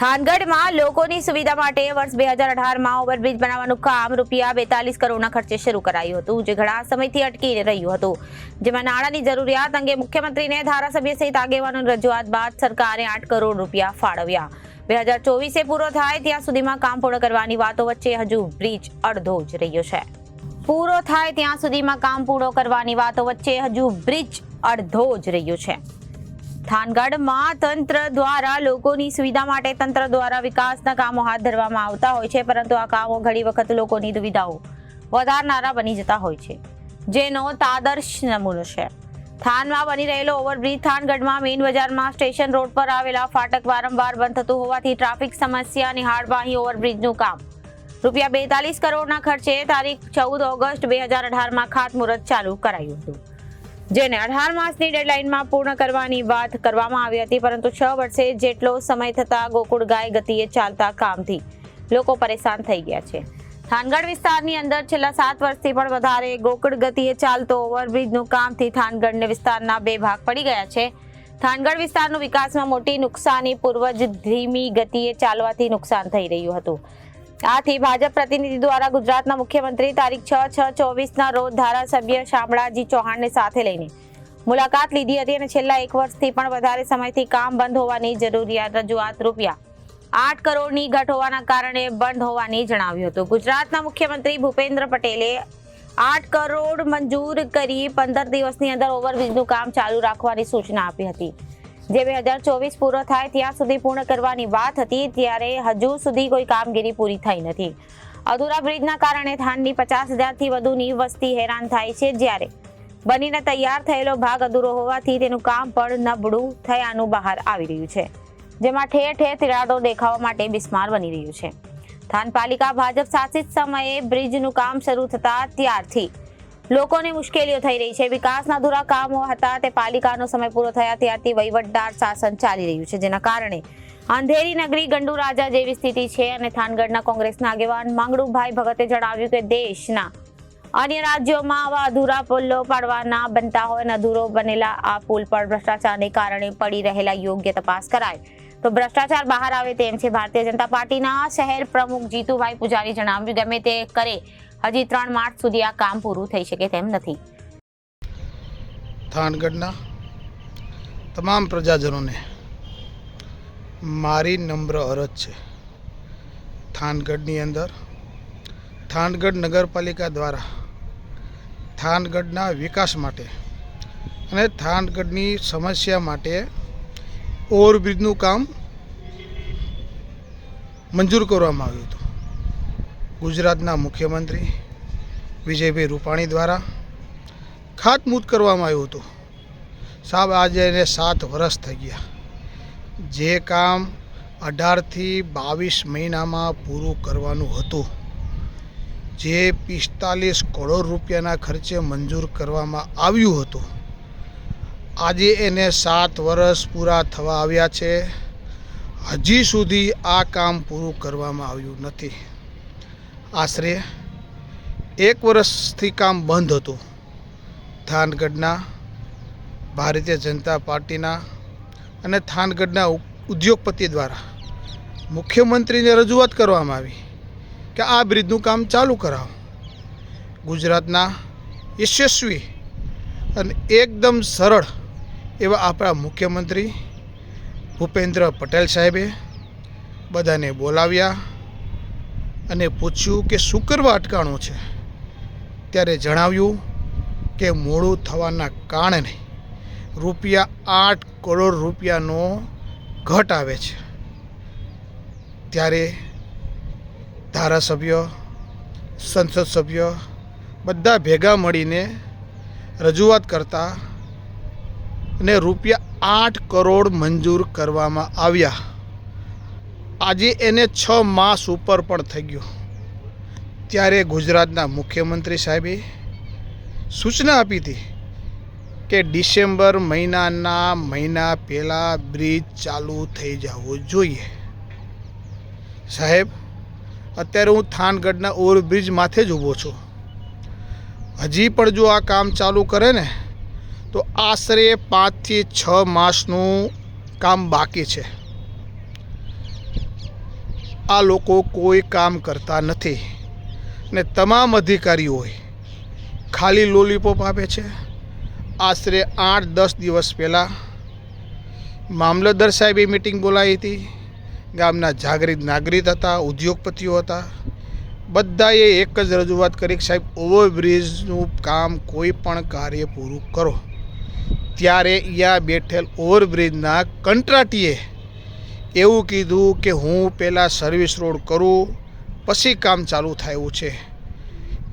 થાનગઢમાં લોકોની સુવિધા માટે વર્ષ બે હજાર અઢારમાં ઓવરબ્રિજ બનાવવાનું કામ રૂપિયા બેતાલીસ કરોડના ખર્ચે શરૂ કરાયું હતું, જે ઘણા સમયથી અટકી રહ્યું હતું. જેમાં નાણાંની જરૂરિયાત અંગે મુખ્યમંત્રીને ધારાસભ્ય સહિત આગેવાનોની રજૂઆત બાદ સરકારે આઠ કરોડ રૂપિયા ફાળવ્યા. બે હજાર ચોવીસે પૂરો થાય ત્યાં સુધીમાં કામ પૂર્ણ કરવાની વાતો વચ્ચે હજુ બ્રિજ અડધો જ રહ્યો છે. પૂરો થાય ત્યાં સુધીમાં કામ પૂરો કરવાની વાતો વચ્ચે હજુ બ્રિજ અડધો જ રહ્યો છે. થાનગઢમાં તંત્ર દ્વારા લોકોની સુવિધા માટે તંત્ર દ્વારા વિકાસના કામો હાથ ધરવામાં આવતા હોય છે, પરંતુ આ કામો ઘણી વખત લોકોની દુવિધાઓ વધારનારા બની જતા હોય છે, જેનો તાદર્શ નમૂનો છે. થાનમાં બની રહેલો ઓવરબ્રિજ થાનગઢમાં મેઇન બજારમાં સ્ટેશન રોડ પર આવેલા ફાટક વારંવાર બંધ થતું હોવાથી ટ્રાફિક સમસ્યા નિહાળવા અહીં ઓવરબ્રિજનું કામ. રૂપિયા બેતાલીસ કરોડના ખર્ચે તારીખ ચૌદ ઓગસ્ટ બે હજાર અઢારમાં ખાતમુહૂર્ત ચાલુ કરાયું હતું. જેને અઢાર માસની ડેડલાઇનમાં પૂર્ણ કરવાની વાત કરવામાં આવી હતી, પરંતુ છ વર્ષે જેટલો સમય થતા ગોકુળ ગાય ગતિએ ચાલતા કામથી લોકો પરેશાન થઈ ગયા છે. થાનગઢ વિસ્તારની અંદર છેલ્લા સાત વર્ષથી પણ વધારે ગોકુળ ગતિએ ચાલતો ઓવરબ્રિજનું કામથી થાનગઢને વિસ્તારના બે ભાગ પડી ગયા છે. થાનગઢ વિસ્તારનો વિકાસમાં મોટી નુકસાની, પૂર્વજ ધીમી ગતિએ ચાલવાથી નુકસાન થઈ રહ્યું હતું. આથી ભાજપ પ્રતિનિધિ દ્વારા ગુજરાતના મુખ્યમંત્રી તારીખ છ છ ચોવીસના રોજ ધારાસભ્ય શામળાજી ચૌહાણને સાથે લઈને મુલાકાત લીધી હતી અને છેલ્લા એક વર્ષથી પણ વધારે સમયથી કામ બંધ હોવાની જરૂરિયાત રજૂઆત રૂપિયા આઠ કરોડની ઘટ હોવાના કારણે બંધ હોવાની જણાવ્યું હતું. ગુજરાતના મુખ્યમંત્રી ભૂપેન્દ્ર પટેલે આઠ કરોડ મંજૂર કરી પંદર દિવસની અંદર ઓવરબ્રિજનું કામ ચાલુ રાખવાની સૂચના આપી હતી. જે બે હજાર ચોવીસ પૂરો થાય ત્યાં સુધી પૂર્ણ કરવાની વાત હતી, ત્યારે હજુ સુધી કોઈ કામગીરી પૂરી થઈ નથી. અધૂરા બ્રિજના કારણે થાનની પચાસ હજારથી વધુની વસ્તી હેરાન થાય છે જ્યારે. બનીને તૈયાર થયેલો ભાગ અધૂરો હોવાથી તેનું કામ પણ નબળું થયાનું બહાર આવી રહ્યું છે, જેમાં ઠેર ઠેર તિરાડો દેખાવા માટે બિસ્માર બની રહ્યું છે. થાન પાલિકા ભાજપ શાસિત સમયે બ્રિજનું કામ શરૂ થતા ત્યારથી લોકોને મુશ્કેલીઓ થઈ રહી છે. વિકાસના અધૂરા કામો હતા તે પાલિકાનો સમય પૂરો થયા ત્યારથી વહીવટદાર શાસન ચાલી રહ્યું છે, જેના કારણે અંધેરી નગરી ગંડુ રાજા જેવી સ્થિતિ છે અને થાનગઢના કોંગ્રેસના આગેવાન માંગડુભાઈ ભગતે જણાવ્યું કે દેશના અન્ય રાજ્યોમાં આવા અધૂરા પુલો પાડવાના બનતા હોય અને અધૂરો બનેલા આ પુલ પર ભ્રષ્ટાચારને કારણે પડી રહેલા યોગ્ય તપાસ કરાય. તો ભ્રષ્ટાચાર બહાર આવે તેમ છે, ભારતીય જનતા પાર્ટીના શહેર પ્રમુખ જીતુભાઈ પૂજારી જણાવ્યું, ગમે તે કરે હજી ત્રણ માર્ચ સુધી આ કામ પૂરું થઈ શકે તેમ નથી. થાનગઢના તમામ પ્રજાજનોને મારી નમ્ર અરજ છે. થાનગઢની અંદર થાનગઢ નગરપાલિકા દ્વારા થાનગઢના વિકાસ માટે અને થાનગઢની સમસ્યા માટે ઓવરબ્રિજનું કામ મંજૂર કરવામાં આવ્યું હતું. ગુજરાતના મુખ્યમંત્રી વિજયભાઈ રૂપાણી દ્વારા ખાતમુહૂર્ત કરવામાં આવ્યું હતું. સાહેબ, આજે એને સાત વર્ષ થઈ ગયા. જે કામ અઢારથી બાવીસ મહિનામાં પૂરું કરવાનું હતું, જે પિસ્તાલીસ કરોડ રૂપિયાના ખર્ચે મંજૂર કરવામાં આવ્યું હતું, આજે એને સાત વર્ષ પૂરા થવા આવ્યા છે. હજી સુધી આ કામ પૂરું કરવામાં આવ્યું નથી. આશરે એક વર્ષથી કામ બંધ હતું. થાનગઢના ભારતીય જનતા પાર્ટીના અને થાનગઢના ઉદ્યોગપતિ દ્વારા મુખ્યમંત્રીને રજૂઆત કરવામાં આવી કે આ બ્રિજનું કામ ચાલુ કરાવો. ગુજરાતના યશસ્વી અને એકદમ સરળ એવા આપણા મુખ્યમંત્રી ભૂપેન્દ્ર પટેલ સાહેબે બધાને બોલાવ્યા. અને પૂછ્યું કે શું કરવા અટકાણું છે? ત્યારે જણાવ્યું કે મોડું થવાના કારણે રૂપિયા આઠ કરોડ રૂપિયાનો ઘટ આવે છે. ત્યારે ધારાસભ્ય, સંસદ સભ્ય બધા ભેગા મળીને રજૂઆત કરતા અને રૂપિયા આઠ કરોડ મંજૂર કરવામાં આવ્યા. આજે એને છ માસ ઉપર પણ થઈ ગયો. ત્યારે ગુજરાતના મુખ્યમંત્રી સાહેબે સૂચના આપી હતી કે ડિસેમ્બર મહિનાના મહિના પહેલાં બ્રિજ ચાલુ થઈ જવો જોઈએ. સાહેબ, અત્યારે હું થાનગઢના ઓવરબ્રિજ માથે જ ઊભો છું. હજી પણ જો આ કામ ચાલુ કરે ને, તો આશરે પાંચથી છ માસનું કામ બાકી છે. આ લોકો કોઈ કામ કરતા નથી ને તમામ અધિકારીઓએ ખાલી લોલીપોપ આપે છે. આશરે આઠ દસ દિવસ પહેલાં મામલતદાર સાહેબે મિટિંગ બોલાવી હતી. ગામના જાગૃત નાગરિક હતા, ઉદ્યોગપતિઓ હતા. બધાએ એક જ રજૂઆત કરી કે સાહેબ, ઓવરબ્રિજનું કામ કોઈ પણ કાર્ય પૂરું કરો. ત્યારે અહીંયા બેઠેલ ઓવરબ્રિજના કંટ્રાટીએ એવું કીધું કે હું પહેલાં સર્વિસ રોડ કરું, પછી કામ ચાલુ થાય છે.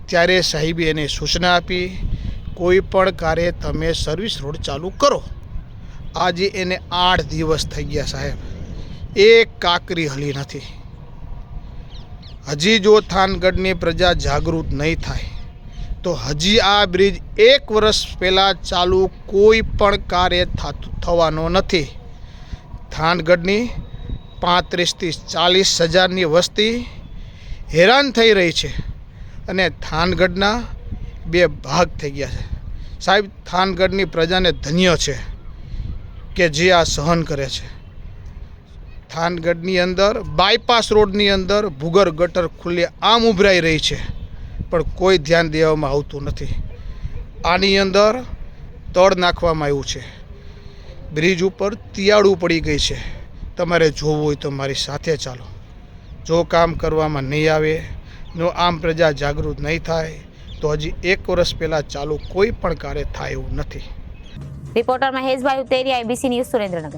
ત્યારે સાહેબે એને સૂચના આપી, કોઈ પણ કાર્ય તમે સર્વિસ રોડ ચાલુ કરો. આજે એને આઠ દિવસ થઈ ગયા સાહેબ. એક કાકરી હલી નથી. હજી જો થાનગઢની પ્રજા જાગૃત નહીં થાય, તો હજી આ બ્રિજ એક વર્ષ પહેલાં ચાલુ કોઈ પણ કાર્ય થાતું થવાનો નથી. થાનગઢની પાંત્રીસથી ચાલીસ હજારની વસ્તી હેરાન થઈ રહી છે અને થાનગઢના બે ભાગ થઈ ગયા છે. સાહેબ, થાનગઢની પ્રજાને ધન્ય છે કે જે આ સહન કરે છે. થાનગઢની અંદર, બાયપાસ રોડની અંદર ભૂગર ગટર ખુલ્લે આમ ઉભરાઈ રહી છે, પણ કોઈ ધ્યાન દેવામાં આવતું નથી. આની અંદર તળ નાખવામાં આવ્યું છે. બ્રિજ ઉપર તિયાળું પડી ગઈ છે. તમારે જોવું હોય તો મારી સાથે ચાલો. જો કામ કરવામાં નહીં આવે જો આમ પ્રજા જાગૃત નહીં થાય, તો હજી એક વર્ષ પહેલાં ચાલુ કોઈ પણ કાર્ય થાય એવું નથી. Reporter Maheshbhai Uteriya, ABC news Surendranagar.